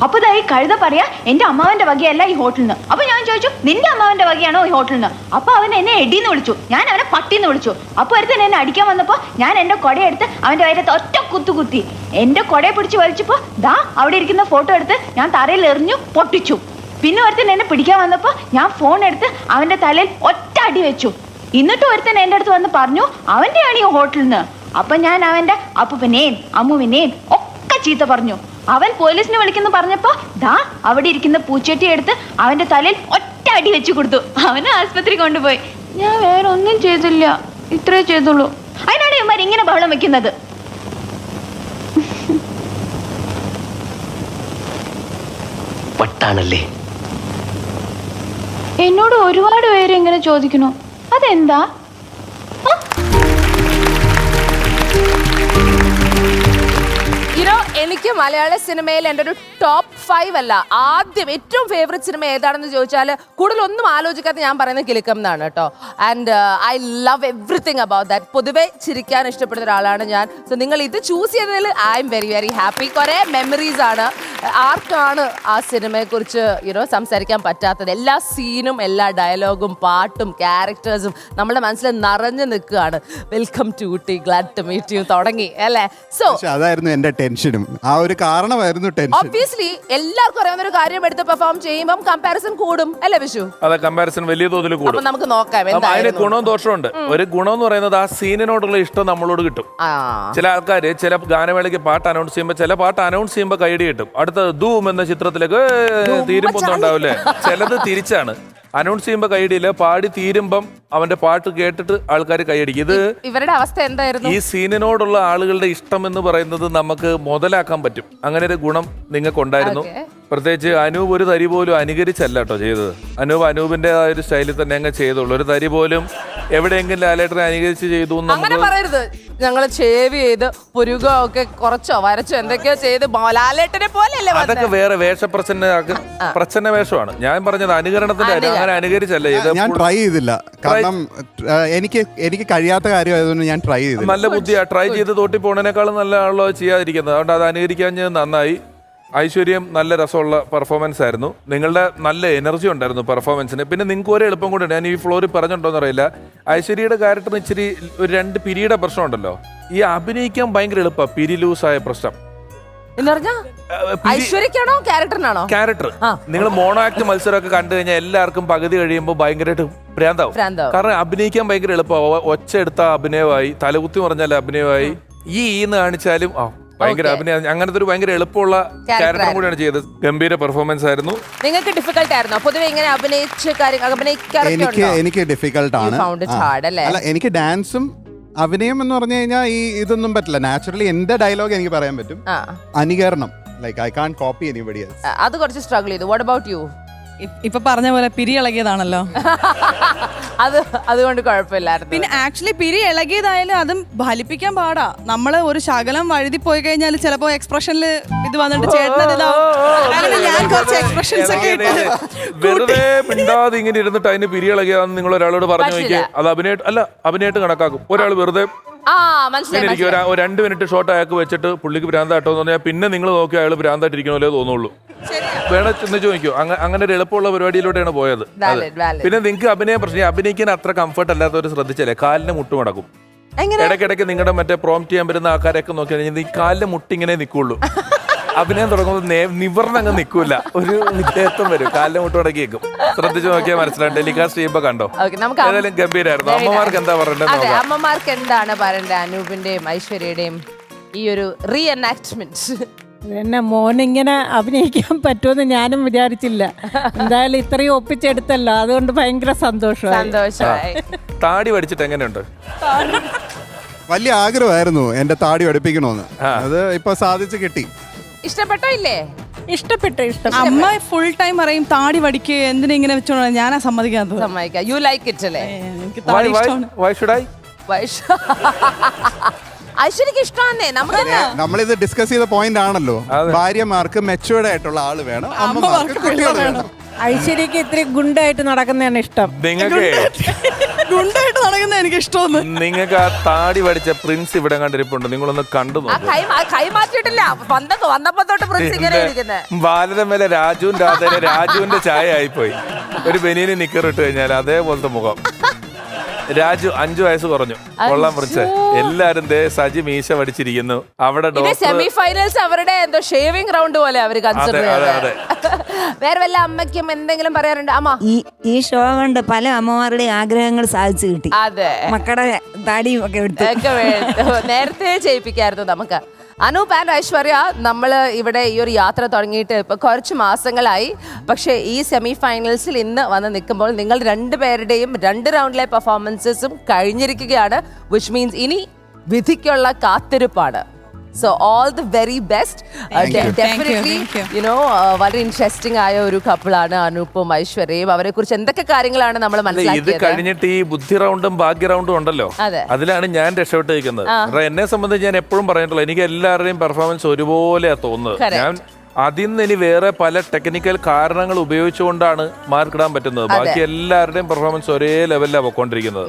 അപ്പൊ ഈ കഴുത പറയാ എന്റെ അമ്മാവന്റെ വകയല്ല ഈ ഹോട്ടലിൽ നിന്ന് അപ്പൊ ഞാൻ ചോദിച്ചു നിന്റെ അമ്മാവന്റെ വകയാണോ ഈ ഹോട്ടലിൽ നിന്ന് അപ്പൊ അവൻ എന്നെ എടിന്ന് വിളിച്ചു. ഞാൻ അവനെ പട്ടിന്ന് വിളിച്ചു. അപ്പൊ ഒരുത്തൻ എന്നെ അടിക്കാൻ വന്നപ്പോ ഞാൻ എന്റെ കൊടയെടുത്ത് അവന്റെ വയറ്റത്ത് ഒറ്റ കുത്തു കുത്തി. എന്റെ കൊടയെ പിടിച്ച് വലിച്ചപ്പോ ദാ അവിടെ ഇരിക്കുന്ന ഫോട്ടോ എടുത്ത് ഞാൻ തറയിൽ എറിഞ്ഞു പൊട്ടിച്ചു. പിന്നെ ഒരുത്തൻ എന്നെ പിടിക്കാൻ വന്നപ്പോ ഞാൻ ഫോൺ എടുത്ത് അവന്റെ തലയിൽ ഒറ്റ അടി വെച്ചു. എന്നിട്ട് ഒരുത്തൻ എന്റെ അടുത്ത് വന്ന് പറഞ്ഞു അവന്റെയാണ് ഈ ഹോട്ടലിൽ നിന്ന് അപ്പൊ ഞാൻ അവന്റെ അപ്പുവിനെയും അമ്മുവിനെയും ഒക്കെ ചീത്ത പറഞ്ഞു. അവൻ പോലീസിനെ വിളിക്കുന്നു പറഞ്ഞപ്പോ ദാ അവിടെ ഇരിക്കുന്ന പൂച്ചട്ടി എടുത്ത് അവന്റെ തലയിൽ ഒറ്റ അടി വെച്ചു കൊടുത്തു. അവനെ ആസ്പത്രി കൊണ്ടുപോയി. ഞാൻ വേറെ ഒന്നും ചെയ്തില്ല. ഇത്രേ ചെയ്തുള്ളൂ. അതിനാണ് ഇവന്മാർ ഇങ്ങനെ ബഹളം വെക്കുന്നത്. എന്നോട് ഒരുപാട് പേര് ഇങ്ങനെ ചോദിക്കണോ അതെന്താ? എനിക്ക് മലയാള സിനിമയിൽ എന്റെ ഒരു ടോപ്പ് ഫൈവ് അല്ല. ആദ്യം ഏറ്റവും ഫേവറേറ്റ് സിനിമ ഏതാണെന്ന് ചോദിച്ചാൽ കൂടുതൽ ഒന്നും ആലോചിക്കാതെ ഞാൻ പറയുന്നത് കിലുക്കം എന്നാണ് കേട്ടോ. And I love everything about that പൊതുവെ ചിരിക്കാൻ ഇഷ്ടപ്പെടുന്ന ഒരാളാണ് ഞാൻ. സോ നിങ്ങൾ ഇത് ചൂസ് ചെയ്തതിൽ I'm very very happy കുറേ മെമ്മറീസ് ആണ്. ആർക്കാണ് ആ സിനിമയെക്കുറിച്ച് യുനോ സംസാരിക്കാൻ പറ്റാത്തത്? എല്ലാ സീനും എല്ലാ ഡയലോഗും പാട്ടും ക്യാരക്ടേഴ്സും നമ്മുടെ മനസ്സിൽ നിറഞ്ഞു നിൽക്കുകയാണ്. Welcome to Ooty. Glad to meet you തുടങ്ങി. അല്ലേ? സോ അതായിരുന്നു എന്റെ ടെൻഷനും ആ ഒരു കാരണമായിരുന്നു ടെൻഷൻ ഒബ്വിയസ്ലി എല്ലാവർക്കും അറിയാവുന്ന ഒരു കാര്യം എടുത്ത് പെർഫോം ചെയ്യുമ്പോൾ കമ്പാരിസൺ കൂടും. അല്ലേ വിഷു? അതെ കമ്പാരിസൺ വലിയ തോതിൽ അപ്പൊ കൂടും നമുക്ക് നോക്കാം അപ്പൊ അതിന് എന്തായിരുന്നു ഗുണവും ദോഷമുണ്ട് ഒരു ഗുണം എന്ന് പറയുന്നത് ആ സീനിനോടുള്ള ഇഷ്ടം നമ്മളോട് കിട്ടും. ആ. ചില ആൾക്കാർ ചില ഗാനമേളയ്ക്ക് പാട്ട് അനൗൺസ് ചെയ്യുമ്പോൾ ചില പാട്ട് അനൗൺസ് ചെയ്യുമ്പോൾ കൈഡി കിട്ടും. അടുത്ത ധൂം എന്ന ചിത്രത്തിലേക്ക് തീരുമ്പോൾ ഉണ്ടാവില്ലേ? ചിലത് തിരിച്ചാണ്. അനൗൺസ് ചെയ്യുമ്പോൾ കൈയടിയില്ല. പാടി തീരുമ്പം അവന്റെ പാട്ട് കേട്ടിട്ട് ആൾക്കാർ കൈയടിക്കും. ഇത് ഇവരുടെ അവസ്ഥ എന്തായിരുന്നു? ഈ സീനിനോടുള്ള ആളുകളുടെ ഇഷ്ടം എന്ന് പറയുന്നത് നമുക്ക് മുതലാക്കാൻ പറ്റും. അങ്ങനെ ഒരു ഗുണം നിങ്ങൾക്ക് ഉണ്ടായിരുന്നു Okay. പ്രത്യേകിച്ച് അനൂപ് ഒരു തരി പോലും അനുകരിച്ചല്ല കേട്ടോ ചെയ്തത്. അനൂപ് അനൂപിന്റെ ആ ഒരു സ്റ്റൈലിൽ തന്നെ അങ്ങ് ചെയ്തുള്ളൂ. ഒരു തരി പോലും എവിടെയെങ്കിലും ലാലേട്ടനെ അനുകരിച്ച് ചെയ്തു എന്ന് അങ്ങനെ നമുക്ക് പറയരുത്. ഞങ്ങൾ ഷേവ് ചെയ്ത് പുരുകോ ഒക്കെ കുറച്ചോ വരച്ചോ എന്തൊക്കെയോ ചെയ്ത് മോലാലേട്ടനെ പോലെയല്ലേ അതൊക്കെ? വേറെ വേഷപ്രച്ഛന്ന പ്രച്ഛന്ന വേഷമാണ്. ഞാൻ പറഞ്ഞത് അനുകരണത്തിന്റെ കാര്യം. അങ്ങനെ അനുകരിച്ചല്ല ഇത് ഞാൻ ട്രൈ ചെയ്തില്ല. കാരണം ആ, എനിക്ക് എനിക്ക് കഴിയാത്ത കാര്യമായതുകൊണ്ട് ഞാൻ ട്രൈ ചെയ്തില്ല. നല്ല ബുദ്ധിയാ. ട്രൈ ചെയ്ത് തോട്ടി പോണേനേക്കാളും നല്ല ആളോ ചെയ്യാതിരിക്കുന്നത്. അതുകൊണ്ട് അത് അനുകരിക്കാൻ ഞാൻ നന്നായി. ഐശ്വര്യം നല്ല രസമുള്ള പെർഫോമൻസ് ആയിരുന്നു. നിങ്ങളുടെ നല്ല എനർജി ഉണ്ടായിരുന്നു പെർഫോമൻസിന് പിന്നെ നിങ്ങൾക്ക് ഒരു എളുപ്പം കൂടെ ഞാൻ ഈ ഫ്ലോറിൽ പറഞ്ഞിട്ടുണ്ടോന്ന് അറിയില്ല. ഐശ്വര്യയുടെ ക്യാരക്ടറിന് ഇച്ചിരി ഒരു രണ്ട് പിരിയുടെ പ്രശ്നമുണ്ടല്ലോ ഈ അഭിനയിക്കാൻ ഭയങ്കര എളുപ്പമാണ് പിരി ലൂസായ പ്രശ്നം. ഐശ്വര്യക്കാണോ ക്യാരക്ടറിനാണോ? ക്യാരക്ടർ. നിങ്ങൾ മോണോ ആക്ട് മത്സരമൊക്കെ കണ്ടു കഴിഞ്ഞാൽ എല്ലാവർക്കും പകുതി കഴിയുമ്പോൾ ഭയങ്കരമായിട്ട് ഭ്രാന്താവും. ഭ്രാന്താവും. കാരണം അഭിനയിക്കാൻ ഭയങ്കര എളുപ്പമാവും ഒച്ച എടുത്ത അഭിനയമായി തലകുത്തി പറഞ്ഞാൽ അഭിനയമായി. ഈ ഈന്ന് കാണിച്ചാലും ആ ഭയങ്കര. അഭിനയം അങ്ങനത്തെ ഒരു ഭയങ്കര എളുപ്പമുള്ള ക്യാരക്ടർ കൂടിയാണ് ചെയ്തത്. ഗംഭീര പെർഫോമൻസ് ആയിരുന്നു. നിങ്ങൾക്ക് ഡിഫിക്കൽട്ട് ആയിരുന്നു? പൊതുവെ ഇങ്ങനെ അഭിനയിച്ച കാര്യം എനിക്ക് എനിക്ക് ഡിഫിക്കൽട്ട് ആണ്. You found it ആ. hard അല്ലേ? എനിക്ക് ഡാൻസും അഭിനയം എന്ന് പറഞ്ഞു കഴിഞ്ഞാൽ ഈ ഇതൊന്നും പറ്റില്ല. നാച്ചുറലി എന്റെ ഡയലോഗ് എനിക്ക് പറയാൻ പറ്റും. ആ. അനുകരണം. Like I can copy anybody else അത് കുറച്ച് സ്ട്രഗിൾ ചെയ്തു. വാട്ട് അബൌട്ട് യു ഇപ്പൊ പറഞ്ഞ പോലെ പിരി ഇളകിയതാണല്ലോ അത് അതുകൊണ്ട് കുഴപ്പമില്ലായിരുന്നു പിന്നെ ആക്ച്വലി പിരി ഇളകിയതായാലും അതും ഫലിപ്പിക്കാൻ പാടാ നമ്മൾ ഒരു ശകലം വഴുതി പോയി കഴിഞ്ഞാൽ ചിലപ്പോ എക്സ്പ്രഷനിൽ ഇത് വന്നിട്ട് ചേട്ടനത് ഞാൻ കുറച്ച് എക്സ്പ്രഷൻസ് ഒക്കെ ഇട്ട് വെറുതെ മിണ്ടാതെ ഇങ്ങനെ ഇരുന്നിട്ട് അതിന് പിരി ഇളകിയതാന്ന് നിങ്ങൾ ഒരാളോട് പറഞ്ഞു. അത് അഭിനയം അല്ല അഭിനയമായിട്ട് കണക്കാക്കും ഒരാൾ വെറുതെ ആ മനസ്സിലായി. ഒരു- ഒരു രണ്ട് മിനിറ്റ് ഷോർട്ട് അയാൾക്ക് വെച്ചിട്ട് പുള്ളിക്ക് ഭ്രാന്താട്ടോ എന്ന് പറഞ്ഞാൽ പിന്നെ നിങ്ങൾ നോക്കി അയാൾ ഭ്രാന്തായിട്ടിരിക്കണമല്ലോ തോന്നുള്ളൂ. വേണം ചെന്ന് ചോദിക്കൂ. അങ്ങനെ ഒരു എളുപ്പമുള്ള പരിപാടിയിലൂടെയാണ് പോയത്. പിന്നെ നിങ്ങൾക്ക് അഭിനയ പ്രശ്നം അഭിനയിക്കാൻ അത്ര കംഫർട്ട് അല്ലാത്തവർ ശ്രദ്ധിച്ചല്ലേ? കാലിന് മുട്ട് മടക്കും. എങ്ങനെ? ഇടയ്ക്കിടയ്ക്ക് നിങ്ങളുടെ മറ്റേ പ്രോംപ്റ്റ് ചെയ്യാൻ നോക്കി കഴിഞ്ഞാൽ നീ കാലിന് മുട്ടിങ്ങനെ നിൽക്കുള്ളൂ അഭിനയം തുടങ്ങുമ്പോൾ നിവർന്ന് അങ്ങ് നിൽക്കൂല ഒരു നിത്യത്വം വരും. കാലിന് മുട്ട് മുടക്കി വെക്കും ശ്രദ്ധിച്ച് നോക്കിയാൽ മനസ്സിലാവും. ടെലികാസ്റ്റ് ചെയ്യുമ്പോൾ കണ്ടോ? ഏതായാലും ഗംഭീരായിരുന്നു. അമ്മമാർക്ക് എന്താ പറയണ്ടത് അമ്മമാർക്ക് എന്താണ് പറയണ്ടത്? അനൂപിന്റെയും ഐശ്വര്യയുടെയും ഈ ഒരു റീ എനാക്ട്മെന്റ് എന്നെ മോനിങ്ങനെ അഭിനയിക്കാൻ പറ്റുമെന്ന് ഞാനും വിചാരിച്ചില്ല. എന്തായാലും ഇത്രയും ഒപ്പിച്ചെടുത്തല്ലോ. അതുകൊണ്ട് ഭയങ്കര സന്തോഷമായി. സന്തോഷമായി. താടി പഠിച്ചിട്ട് എങ്ങനെയുണ്ട്? വലിയ ആഗ്രഹമായിരുന്നു എന്റെ താടി പഠിപ്പിക്കണമെന്ന് അത് ഇപ്പൊ സാധിച്ചു കിട്ടി. ഇഷ്ടപ്പെട്ടോ ഇല്ലേ? ഇഷ്ടപ്പെട്ടു ഇഷ്ടപ്പെട്ടു. അമ്മ ഫുൾ ടൈം പറയും താടി വടിക്ക് എന്തിനാ ഇങ്ങനെ വെച്ചോളാം ഞാനാ സമ്മതിക്കാത്തത്. സമ്മതിക്കാം. യു ലൈക്ക് ഇറ്റ് അല്ലേ? എനിക്ക് താടി ഇഷ്ടമാണ്. ഐശ്വര്യക്ക് ഇഷ്ടമാന്നേ. നമുക്ക് നമ്മളിത് ഡിസ്കസ് ചെയ്ത പോയിന്റ് ആണല്ലോ. ഭാര്യമാർക്ക് മെച്ചുവേർഡ് ആയിട്ടുള്ള ആൾ വേണം അമ്മമാർക്ക് കുട്ടികൾ വേണം. ഐശ്വര്യക്ക് ഇത്ര ഗുണ്ടായിട്ട് നടക്കുന്നതാണ് ഇഷ്ടം. നിങ്ങൾക്ക് ഗുണ്ടായിട്ട് നടക്കുന്ന എനിക്ക് ഇഷ്ടമൊന്നും. നിങ്ങൾക്ക് ആ താടി പഠിച്ച പ്രിൻസ് ഇവിടെ കണ്ടിരിപ്പുണ്ട്. നിങ്ങളൊന്ന് കണ്ടു ആ നോക്കൂ. കൈ ആ കൈ മാറ്റിയിട്ടില്ല. വന്ന വന്നപ്പോ തൊട്ട് പ്രിൻസ് ഇങ്ങനെ ഇരിക്കുന്നത് ബാലരമേലെ രാജുവിന്റെ രാധയിലെ രാജുവിന്റെ ചായ ആയിപ്പോയി. ഒരു ബനിയന് നിക്കറിട്ട് കഴിഞ്ഞാൽ അതേപോലത്തെ മുഖം. രാജു അഞ്ചു വയസ്സ് കുറഞ്ഞു. കൊള്ളാൻ മുറിച്ച്. എല്ലാരും ദേ സജി മീശ പഠിച്ചിരിക്കുന്നു അവിടെ സെമി ഫൈനൽസ് അവരുടെ എന്തോ ഷേവിംഗ് റൗണ്ട് പോലെ അവർ കൺസിഡർ വേറെ വല്ല അമ്മയ്ക്കും എന്തെങ്കിലും പറയാറുണ്ട്? അമ്മ. ഈ ഈ ഷോ കൊണ്ട് പല അമ്മമാരുടെ ആഗ്രഹങ്ങൾ സാധിച്ചു കിട്ടി. അതെ. മക്കളുടെ താടിയും ഒക്കെ എടുത്തു. നേരത്തെ ചെയ്യിപ്പിക്കായിരുന്നു നമുക്ക്. അനൂപ് ആൻഡ് ഐശ്വര്യ നമ്മൾ ഇവിടെ ഈ ഒരു യാത്ര തുടങ്ങിയിട്ട് ഇപ്പോൾ കുറച്ച് മാസങ്ങളായി. പക്ഷേ ഈ സെമി ഫൈനൽസിൽ ഇന്ന് വന്ന് നിൽക്കുമ്പോൾ നിങ്ങൾ രണ്ടുപേരുടെയും രണ്ട് റൗണ്ടിലെ പെർഫോമൻസസും കഴിഞ്ഞിരിക്കുകയാണ് വിച്ച് മീൻസ് ഇനി വിധിക്കുള്ള കാത്തിരിപ്പാണ്. So all the very best Thank you. Definitely you know you. You know വളരെ ഇൻട്രസ്റ്റിംഗ് ആയ ഒരു കപ്പിളാണ് അനൂപും ഐശ്വര്യയും. അവരെ കുറിച്ച് എന്തൊക്കെ കാര്യങ്ങളാണ് നമ്മൾ ഇത് മനസ്സിലാക്കിയത്? കഴിഞ്ഞിട്ട് ഈ ബുദ്ധി റൗണ്ടും ഭാഗ്യ റൗണ്ടും ഉണ്ടല്ലോ. അതെ. അതിലാണ് ഞാൻ രക്ഷപ്പെട്ട് നിൽക്കുന്നത് എന്നെ സംബന്ധിച്ച് ഞാൻ എപ്പോഴും പറഞ്ഞിട്ടുള്ളൂ എനിക്ക് എല്ലാവരുടെയും പെർഫോമൻസ് ഒരുപോലെയാ തോന്നുന്നത്. ഞാൻ അതിൽ നിന്ന് ഇനി വേറെ പല ടെക്നിക്കൽ കാരണങ്ങൾ ഉപയോഗിച്ചുകൊണ്ടാണ് മാർക്ക് ഇടാൻ പറ്റുന്നത്. ബാക്കി എല്ലാവരുടെയും പെർഫോമൻസ് ഒരേ ലെവലിലാണ് പൊക്കോണ്ടിരിക്കുന്നത്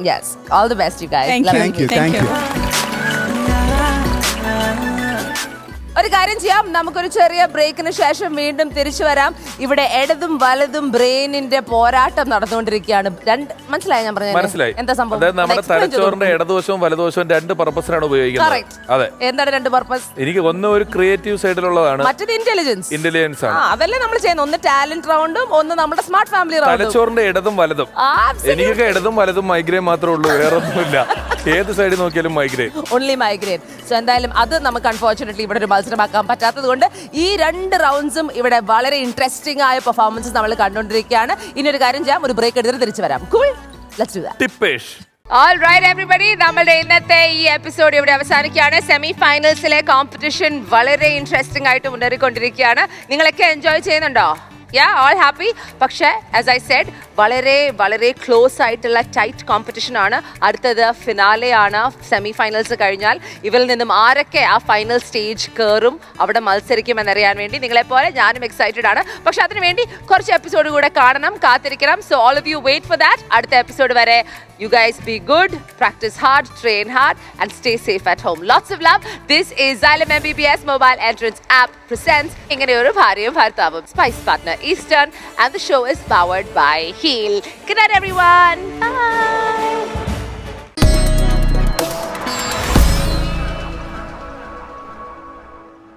ഒരു കാര്യം ചെയ്യാം. നമുക്കൊരു ചെറിയ ബ്രേക്കിന് ശേഷം വീണ്ടും തിരിച്ചു വരാം. ഇവിടെ ഇടതും വലതും ബ്രെയിനിന്റെ പോരാട്ടം നടന്നുകൊണ്ടിരിക്കുകയാണ്. രണ്ട് മനസ്സിലായി ഞാൻ പറഞ്ഞത്? മനസ്സിലായി. എന്താ സംഭവം? അതായത് നമ്മുടെ തലച്ചോറിന്റെ ഇടതുവശവും വലതുവശവും രണ്ട് പർപ്പസിനാണ് ഉപയോഗിക്കുന്നത്. അതെ. എന്താണ് രണ്ട് പർപ്പസ് എനിക്ക് ഒന്ന് ഒരു ക്രിയേറ്റീവ് സൈഡിലുള്ളതാണ് മറ്റേത് ഇന്റലിജൻസ് ഇന്റലിജൻസ് ആണ്. അതല്ലേ നമ്മൾ ചെയ്യുന്നത്. ഒന്ന് ടാലന്റ് റൗണ്ടും ഒന്ന് നമ്മുടെ സ്മാർട്ട് ഫാമിലി റൗണ്ടും തലച്ചോറിന്റെ ഇടതും വലതും. എനിക്കൊക്കെ ഇടതും വലതും മൈഗ്രേൻ മാത്രമേ ഉള്ളൂ വേറെ ഒന്നുമില്ല ഏത് സൈഡിൽ നോക്കിയാലും മൈഗ്രെയിൻ ഓൺലി മൈഗ്രെയിൻ സോ എന്തായാലും അത് നമുക്ക് അൺഫോർച്ചുനേറ്റ്ലി ഇവിടെ ഒരു മത്സരമാക്കാൻ പറ്റാത്തത് കൊണ്ട് ഈ രണ്ട് റൗണ്ട്സും ഇവിടെ വളരെ ഇൻട്രസ്റ്റിംഗ് ആയ പെർഫോമൻസ് നമ്മൾ കണ്ടുകൊണ്ടിരിക്കുകയാണ്. ഇനി ഒരു കാര്യം ചെയ്യാം. ഒരു ബ്രേക്ക് എടുത്തിട്ട് തിരിച്ചു വരാം. കൂൾ ലെറ്റ്സ് ഡു ദാറ്റ് ടിപ്പേഷ്. ഓൾ റൈറ്റ് എവറിബഡി നമ്മളുടെ ഇന്നത്തെ ഈ എപ്പിസോഡ് ഇവിടെ അവസാനിക്കുകയാണ്. സെമി ഫൈനൽസിലെ കോമ്പറ്റീഷൻ വളരെ ഇൻട്രസ്റ്റിംഗ് ആയിട്ട് മുന്നേറിക്കൊണ്ടിരിക്കുകയാണ്. നിങ്ങളൊക്കെ എൻജോയ് ചെയ്യുന്നുണ്ടോ? യാ ഓൾ ഹാപ്പി പക്ഷേ ആസ് ഐ സെഡ് വളരെ വളരെ ക്ലോസ് ആയിട്ടുള്ള ടൈറ്റ് കോമ്പറ്റീഷൻ ആണ്. അടുത്തത് ഫിനാലെ ആണ്. സെമി ഫൈനൽസ് കഴിഞ്ഞാൽ ഇവരിൽ നിന്നും ആരൊക്കെ ആ ഫൈനൽ സ്റ്റേജ് കയറും അവിടെ മത്സരിക്കും എന്നറിയാൻ വേണ്ടി നിങ്ങളെപ്പോലെ ഞാനും എക്സൈറ്റഡ് ആണ്. പക്ഷെ അതിനുവേണ്ടി കുറച്ച് എപ്പിസോഡ് കൂടെ കാണണം കാത്തിരിക്കണം. So all of you wait for that അടുത്ത എപ്പിസോഡ് വരെ you guys be good You guys be good, practice hard, train hard, and stay safe at home. Lots of M B B S mobile mobile app app ഇങ്ങനെ ഒരു ഭാര്യയും ഭർത്താവും spice partner Eastern and the show is powered by by Good night everyone. Bye.